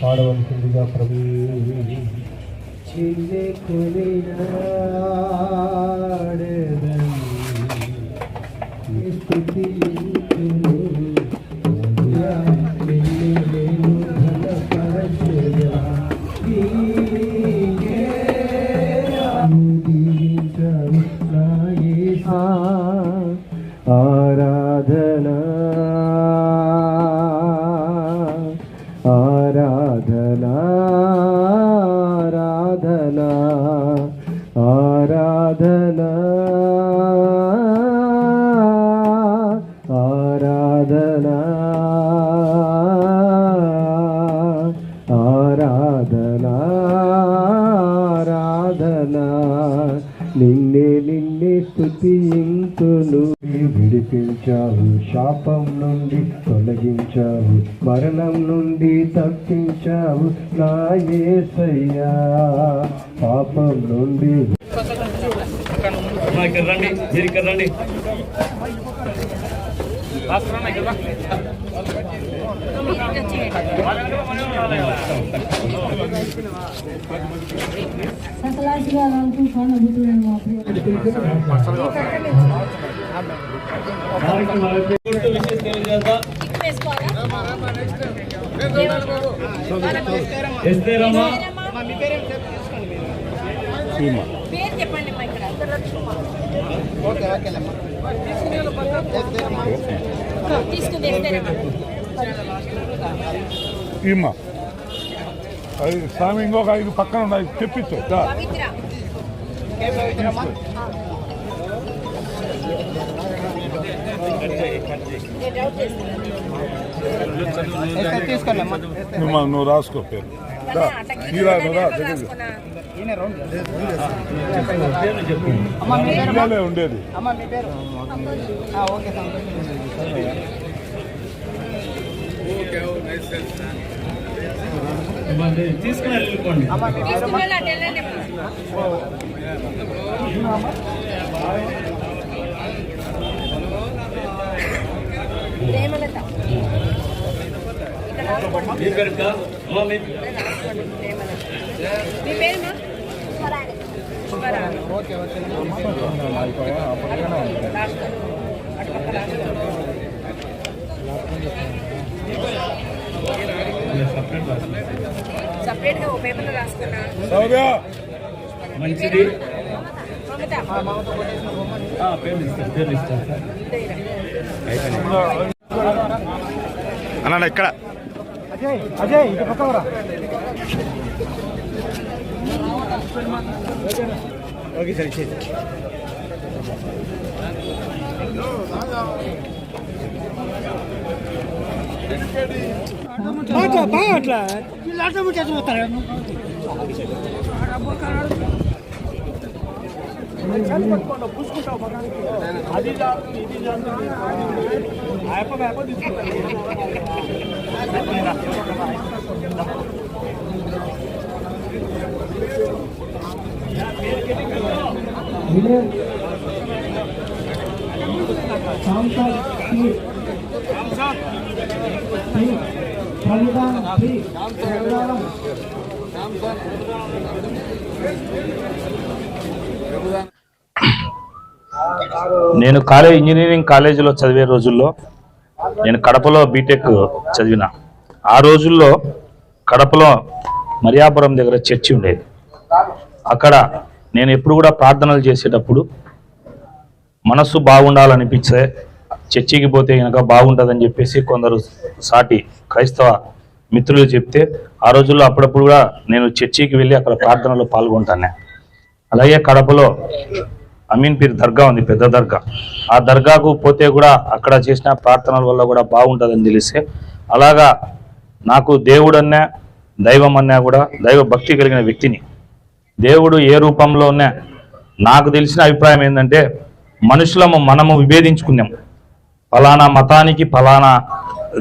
പാടുവലസിന്ധിക പ്രഭേ സ്തുതി శాపం నుండి తొలగించావు మరణం నుండి తప్పించావు నా యేసయ్యా పాపం నుండి రండి మీరు ఇక్కడ మా ఎస్తేరమ్మా పేరు చెప్పండి మా ఇక్కడ. తీసుకుంది ఎస్తేరమ్మా ఇమ్మా అది స్వామి ఇంకొక ఐదు పక్కన ఉన్నాయి. తెప్పించు నువ్వు రాసుకో పేరు. ఉండేది. తీసుకుని వెళ్ళిపోండి. ప్రేమలత. ఇక్కడ రాసుకోండి. మీ పేరు కా? అమ్మా, మీ రాసుకోండి ప్రేమలత మీ పేరుమా శుభరాణి. రాసుకోండి. అటుపక్క రాసుకోండి. సపరేట్గా ఓ పేపర్లో రాసుకున్నా సౌర్య మంచిది మమత ఆ, పేర్లు ఇస్తాను పేర్లు ఇస్తాను సార్ అన్న ఇక్కడ వినయ్ సాంసద్ నేను కాలేజ్ ఇంజనీరింగ్ కాలేజీలో చదివే రోజుల్లో నేను కడపలో బీటెక్ చదివిన. ఆ రోజుల్లో కడపలో మరియాపురం దగ్గర చర్చి ఉండేది. అక్కడ నేను ఎప్పుడు కూడా ప్రార్థనలు చేసేటప్పుడు మనస్సు బాగుండాలనిపించే చర్చికి పోతే కనుక బాగుంటుందని చెప్పేసి కొందరు సాటి క్రైస్తవ మిత్రులు చెప్తే ఆ రోజుల్లో అప్పుడప్పుడు కూడా నేను చర్చికి వెళ్ళి అక్కడ ప్రార్థనలో పాల్గొంటాను. అలాగే కడపలో అమీన్ పీర్ దర్గా ఉంది పెద్ద దర్గా. ఆ దర్గాకు పోతే కూడా అక్కడ చేసిన ప్రార్థనల వల్ల కూడా బాగుంటుందని తెలిస్తే అలాగా నాకు దేవుడన్నా దైవం అన్నా కూడా దైవ భక్తి కలిగిన వ్యక్తిని దేవుడు ఏ రూపంలో ఉన్నా నాకు తెలిసిన అభిప్రాయం ఏంటంటే మనుషులము మనము విభేదించుకున్నాం. ఫలానా మతానికి ఫలానా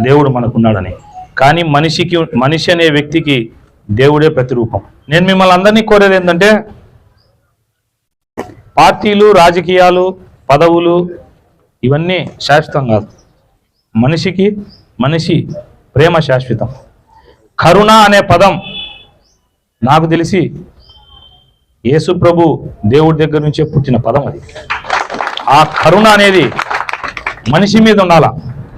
దేవుడు మనకున్నాడని. కానీ మనిషికి మనిషి అనే వ్యక్తికి దేవుడే ప్రతిరూపం. నేను మిమ్మల్ని అందరినీ కోరేది ఏంటంటే పార్టీలు రాజకీయాలు పదవులు ఇవన్నీ శాశ్వతం కాదు. మనిషికి మనిషి ప్రేమ శాశ్వతం. కరుణ అనే పదం నాకు తెలిసి యేసు ప్రభు దేవుడి దగ్గర నుంచే పుట్టిన పదం అది. ఆ కరుణ అనేది మనిషి మీద ఉండాల.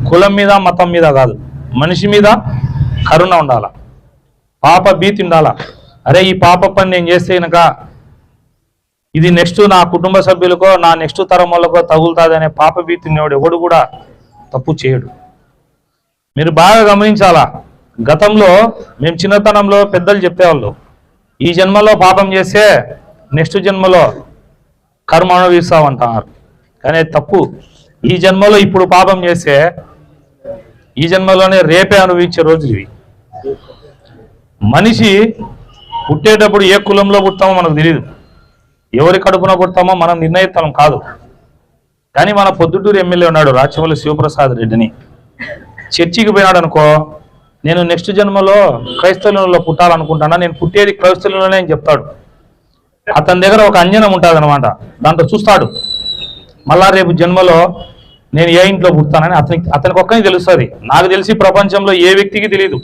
కులం మీద మతం మీద కాదు. మనిషి మీద కరుణ ఉండాల. పాప భీతి ఉండాల. అరే ఈ పాప పని నేను చేస్తే కనుక ఇది నెక్స్ట్ నా కుటుంబ సభ్యులకో నా నెక్స్ట్ తరం వాళ్ళకో తగులుతుంది పాప భీతి ఎవడు కూడా తప్పు చేయడు. మీరు బాగా గమనించాలా? గతంలో మేము చిన్నతనంలో పెద్దలు చెప్పేవాళ్ళు. ఈ జన్మలో పాపం చేస్తే నెక్స్ట్ జన్మలో కర్మ అనుభవిస్తామంటున్నారు కానీ తప్పు. ఈ జన్మలో ఇప్పుడు పాపం చేస్తే ఈ జన్మలోనే రేపే అనుభవించే రోజులు ఇవి. మనిషి పుట్టేటప్పుడు ఏ కులంలో పుట్టామో మనకు తెలియదు ఎవరి కడుపున పుడతామో మనం నిర్ణయిస్తాం కాదు. కానీ మన పొద్దుటూరు ఎమ్మెల్యే ఉన్నాడు రాచవల్లి శివప్రసాద్ రెడ్డిని. చర్చికి పోయినాడు అనుకో నేను నెక్స్ట్ జన్మలో క్రైస్తవులలో పుట్టాలనుకుంటానా? నేను పుట్టేది క్రైస్తవులలోనే అని చెప్తాడు. అతని దగ్గర ఒక అంజనం ఉంటుంది అనమాట దాంట్లో చూస్తాడు. మళ్ళా రేపు జన్మలో నేను ఏ ఇంట్లో పుడతానని అతనికి అతనికి ఒక్కని తెలుస్తుంది. నాకు తెలిసి ప్రపంచంలో ఏ వ్యక్తికి తెలియదు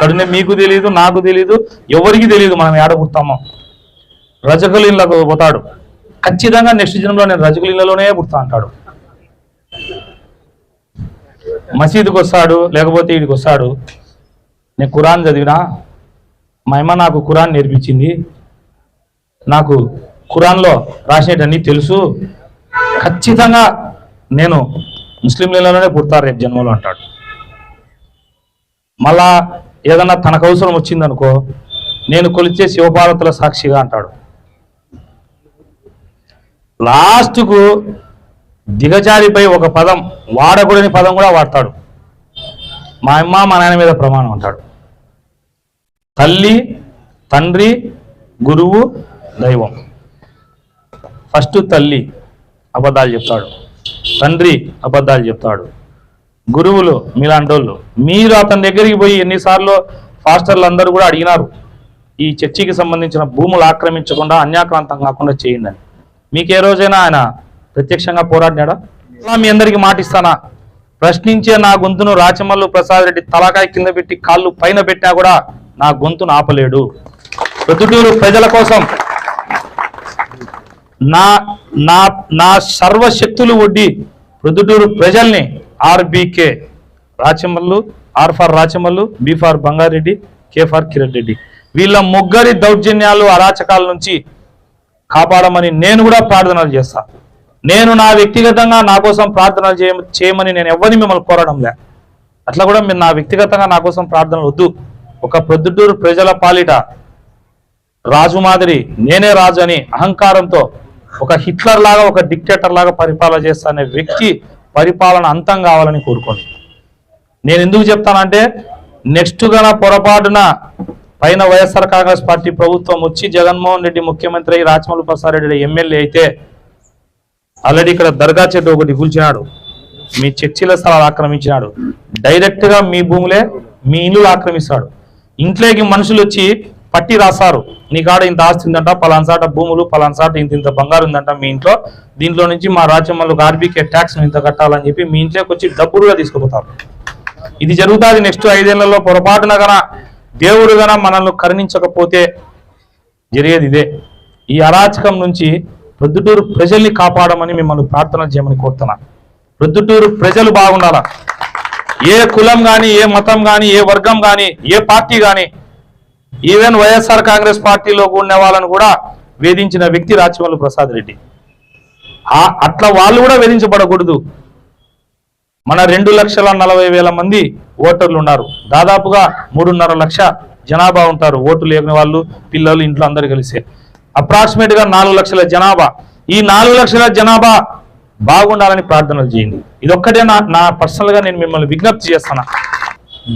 కడునే మీకు తెలియదు నాకు తెలియదు ఎవరికి తెలియదు మనం ఏడ పుడతామో. రజకులీలకు పోతాడు. ఖచ్చితంగా నెక్స్ట్ జన్మలో నేను రజకులీలలోనే పుడతా అంటాడు. మసీదుకి వస్తాడు లేకపోతే వీడికి వస్తాడు. నేను కురాన్ చదివినా మా అమ్మ నాకు కురాన్ నేర్పించింది. నాకు ఖురాన్లో రాసినటన్నీ తెలుసు. ఖచ్చితంగా నేను ముస్లింలలోనే పుడతారు రేపు జన్మలో అంటాడు. మళ్ళా ఏదన్నా తనకు అవసరం వచ్చిందనుకో నేను కొలిచే శివపార్వతుల సాక్షిగా అంటాడు. లాస్ట్కు దిగజారిపై ఒక పదం వాడకూడని పదం కూడా వాడతాడు. మా అమ్మ మా నాయన మీద ప్రమాణం అంటాడు. తల్లి తండ్రి గురువు దైవం. ఫస్ట్ తల్లి అబద్ధాలు చెప్తాడు. తండ్రి అబద్ధాలు చెప్తాడు. గురువులు మీలాంటోళ్ళు మీరు అతని దగ్గరికి పోయి ఎన్నిసార్లు ఫాస్టర్లు అందరూ కూడా అడిగినారు. ఈ చర్చికి సంబంధించిన భూములు ఆక్రమించకుండా అన్యాక్రాంతం కాకుండా చేయండి అని. మీకే రోజైనా ఆయన ప్రత్యక్షంగా పోరాడినాడా? అలా మీ అందరికి మాటిస్తానా ప్రశ్నించే నా గొంతును రాచమల్లు ప్రసాద్ రెడ్డి తలకాయ కింద పెట్టి కాళ్ళు పైన పెట్టినా కూడా నా గొంతును ఆపలేడు. ప్రొద్దుటూరు ప్రజల కోసం నా నా నా సర్వశక్తులు ఒడ్డి ప్రొద్దుటూరు ప్రజల్ని RBK Rachamallu R for Rachamallu B for Bangareddy K for Kiran Reddy. వీళ్ళ ముగ్గురి దౌర్జన్యాలు అరాచకాల నుంచి కాపాడమని నేను కూడా ప్రార్థనలు చేస్తా. నేను నా వ్యక్తిగతంగా నా కోసం ప్రార్థనలు చేయ చేయమని నేను ఎవరిని మిమ్మల్ని కోరడం లే. అట్లా కూడా మీరు నా వ్యక్తిగతంగా నా కోసం ప్రార్థనలు వద్దు. ఒక ప్రొద్దుటూరు ప్రజల పాలిట రాజు మాదిరి నేనే రాజు అని అహంకారంతో ఒక హిట్లర్ లాగా ఒక డిక్టేటర్ లాగా పరిపాలన చేస్తానే వ్యక్తి పరిపాలన అంతం కావాలని కోరుకోండి నేను ఎందుకు చెప్తానంటే నెక్స్ట్ గన పొరపాటున పైన వైఎస్ఆర్ కాంగ్రెస్ పార్టీ ప్రభుత్వం వచ్చి జగన్మోహన్ రెడ్డి ముఖ్యమంత్రి అయ్యి రాచమల్లు ప్రసాద్ రెడ్డి ఎమ్మెల్యే అయితే ఆల్రెడీ ఇక్కడ దర్గా చెట్టు ఒకటి కూల్చినాడు మీ చర్చిల స్థలాలు ఆక్రమించినాడు. డైరెక్ట్గా మీ భూములే మీ ఇల్లు ఆక్రమిస్తాడు. ఇంట్లోకి మనుషులు వచ్చి పట్టి రాస్తారు. నీ కాడ ఇంత ఆస్తి ఉందంట పలాన్సాట భూములు పలాన్సాట ఇంత ఇంత బంగారు ఉందంట మీ ఇంట్లో. దీంట్లో నుంచి మా రాజ్యమ్మలకు ఆర్బీకే ట్యాక్స్ ఇంత కట్టాలని చెప్పి మీ ఇంట్లోకి వచ్చి డబ్బులుగా తీసుకుపోతారు. ఇది జరుగుతుంది నెక్స్ట్ ఐదేళ్ళలో పొరపాటున గన దేవుడు గన మనల్ని కరుణించకపోతే జరిగేది ఇదే. ఈ అరాచకం నుంచి ప్రొద్దుటూరు ప్రజల్ని కాపాడమని మిమ్మల్ని ప్రార్థన చేయమని కోరుతున్నా. ప్రొద్దుటూరు ప్రజలు బాగుండాలా? ఏ కులం కానీ ఏ మతం కానీ ఏ వర్గం కానీ ఏ పార్టీ కానీ ఈవెన్ వైఎస్ఆర్ కాంగ్రెస్ పార్టీలో ఉన్న వాళ్ళని కూడా వేధించిన వ్యక్తి రాచమల్లు ప్రసాద్ రెడ్డి. అట్లా వాళ్ళు కూడా వేధించబడకూడదు. మన రెండు లక్షల నలభై వేల మంది ఓటర్లు ఉన్నారు. దాదాపుగా మూడున్నర లక్ష జనాభా ఉంటారు ఓటు లేని వాళ్ళు పిల్లలు ఇంట్లో అందరు కలిసి. అప్రాక్సిమేట్గా నాలుగు లక్షల జనాభా. ఈ నాలుగు లక్షల జనాభా బాగుండాలని ప్రార్థనలు చేయండి. ఇదొక్కటే నా నా పర్సనల్గా నేను మిమ్మల్ని విజ్ఞప్తి చేస్తున్నా.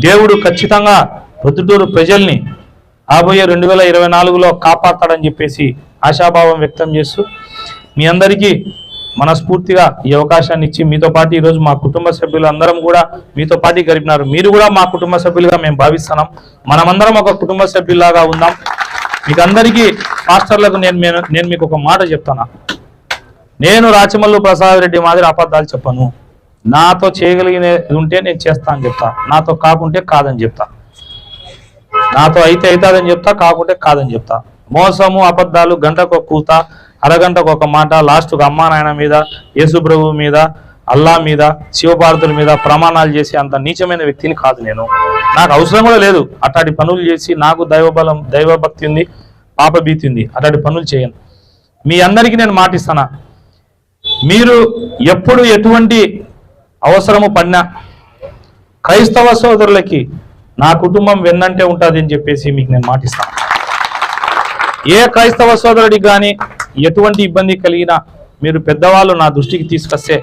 దేవుడు ఖచ్చితంగా ప్రొద్దుటూరు ప్రజల్ని రాబోయే రెండు వేల ఇరవై నాలుగులో కాపాడతాడని చెప్పేసి ఆశాభావం వ్యక్తం చేస్తూ మీ అందరికీ మనస్ఫూర్తిగా ఈ అవకాశాన్ని ఇచ్చి మీతో పాటు ఈరోజు మా కుటుంబ సభ్యులు అందరం కూడా మీతో పాటు గడిపినారు. మీరు కూడా మా కుటుంబ సభ్యులుగా మేము భావిస్తున్నాం. మనమందరం ఒక కుటుంబ సభ్యులాగా ఉందాం. మీకు అందరికీ మాస్టర్లకు నేను నేను- మీకు ఒక మాట చెప్తాను? నేను రాచమల్లు ప్రసాద్ రెడ్డి మాదిరి అబద్ధాలు చెప్పను. నాతో చేయగలిగిన ఉంటే నేను చేస్తా అని చెప్తా. నాతో కాకుంటే కాదని చెప్తా. నాతో అయితే అవుతుందని చెప్తా కాకుంటే కాదని చెప్తా. మోసము అబద్ధాలు గంటకు కూత అరగంటకు ఒక మాట లాస్ట్కు అమ్మా నాయన మీద యేసుప్రభు మీద అల్లా మీద శివభారతుల మీద ప్రమాణాలు చేసి అంత నీచమైన వ్యక్తిని కాదు నేను. నాకు అవసరం కూడా లేదు. అట్లాంటి పనులు చేసి నాకు దైవబలం దైవభక్తి ఉంది పాపభీతి ఉంది అట్లాంటి పనులు చేయను. మీ అందరికీ నేను మాటిస్తానా? మీరు ఎప్పుడు ఎటువంటి అవసరము పడినా క్రైస్తవ సోదరులకి నా కుటుంబం వెన్నంటే ఉంటుంది అని చెప్పేసి మీకు నేను మాటిస్తాను. ఏ క్రైస్తవ సోదరుడికి కానీ ఎటువంటి ఇబ్బంది కలిగినా మీరు పెద్దవాళ్ళు నా దృష్టికి తీసుకొస్తే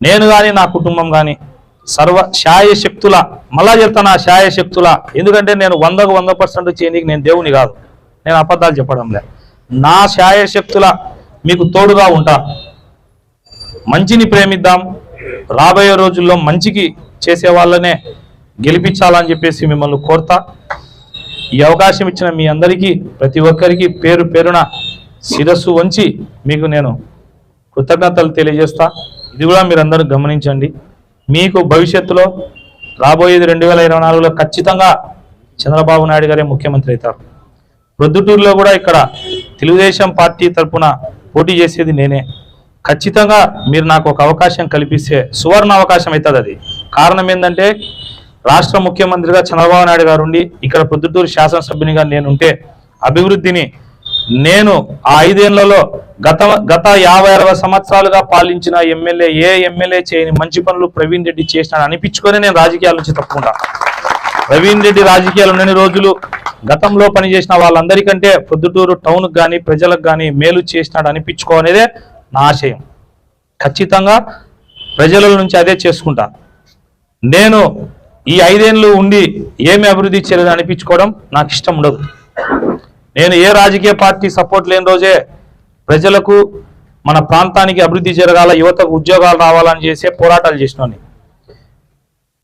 నేను కానీ నా కుటుంబం కానీ సర్వ శాయ శక్తుల మళ్ళా చెప్తాను ఆ శాయ శక్తుల ఎందుకంటే నేను వందకు వంద పర్సెంట్ చేయడానికి నేను దేవుని కాదు. నేను అబద్ధాలు చెప్పడం లే నా శాయ శక్తుల మీకు తోడుగా ఉంటా. మంచిని ప్రేమిద్దాం. రాబోయే రోజుల్లో మంచికి చేసే వాళ్ళనే గెలిపించాలని చెప్పేసి మిమ్మల్ని కోరుతా. ఈ అవకాశం ఇచ్చిన మీ అందరికీ ప్రతి ఒక్కరికి పేరు పేరున శిరస్సు వంచి మీకు నేను కృతజ్ఞతలు తెలియజేస్తా. ఇది కూడా మీరందరూ గమనించండి. మీకు భవిష్యత్తులో రాబోయేది రెండు వేల ఇరవై నాలుగులో ఖచ్చితంగా చంద్రబాబు నాయుడు గారే ముఖ్యమంత్రి అవుతారు. ప్రొద్దుటూరులో కూడా ఇక్కడ తెలుగుదేశం పార్టీ తరపున పోటీ చేసేది నేనే. ఖచ్చితంగా మీరు నాకు ఒక అవకాశం కల్పిస్తే సువర్ణ అవకాశం అవుతుంది అది. కారణం ఏంటంటే రాష్ట్ర ముఖ్యమంత్రిగా చంద్రబాబు నాయుడు గారు ఉండి ఇక్కడ ప్రొద్దుటూరు శాసనసభ్యునిగా నేను ఉంటే అభివృద్ధిని నేను ఆ ఐదేళ్ళలో గత గత యాభై అరవై సంవత్సరాలుగా పాలించిన ఎమ్మెల్యే ఏ ఎమ్మెల్యే చేయని మంచి పనులు ప్రవీణ్ రెడ్డి చేసినాడు అనిపించుకొని నేను రాజకీయాల నుంచి తప్పుకుంటా. ప్రవీణ్ రెడ్డి రాజకీయాలు ఉన్నన్ని రోజులు గతంలో పనిచేసిన వాళ్ళందరికంటే పొద్దుటూరు టౌన్కి కానీ ప్రజలకు కానీ మేలు చేసినాడు అనిపించుకోనేదే నా ఆశయం. ఖచ్చితంగా ప్రజల నుంచి అదే చేసుకుంటా. నేను ఈ ఐదేళ్ళు ఉండి ఏమి అభివృద్ధి చేయలేదు అనిపించుకోవడం నాకు ఇష్టం ఉండదు. నేను ఏ రాజకీయ పార్టీ సపోర్ట్ లేని రోజే ప్రజలకు మన ప్రాంతానికి అభివృద్ధి జరగాల యువతకు ఉద్యోగాలు రావాలని చేసే పోరాటాలు చేసినాను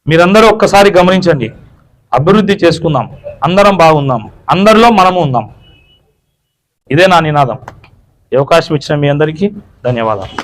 మీరందరూ ఒక్కసారి గమనించండి. అభివృద్ధి చేసుకుందాం. అందరం బాగుందాం. అందరిలో మనము ఉందాం. ఇదే నా నినాదం. అవకాశం ఇచ్చిన మీ అందరికీ ధన్యవాదాలు.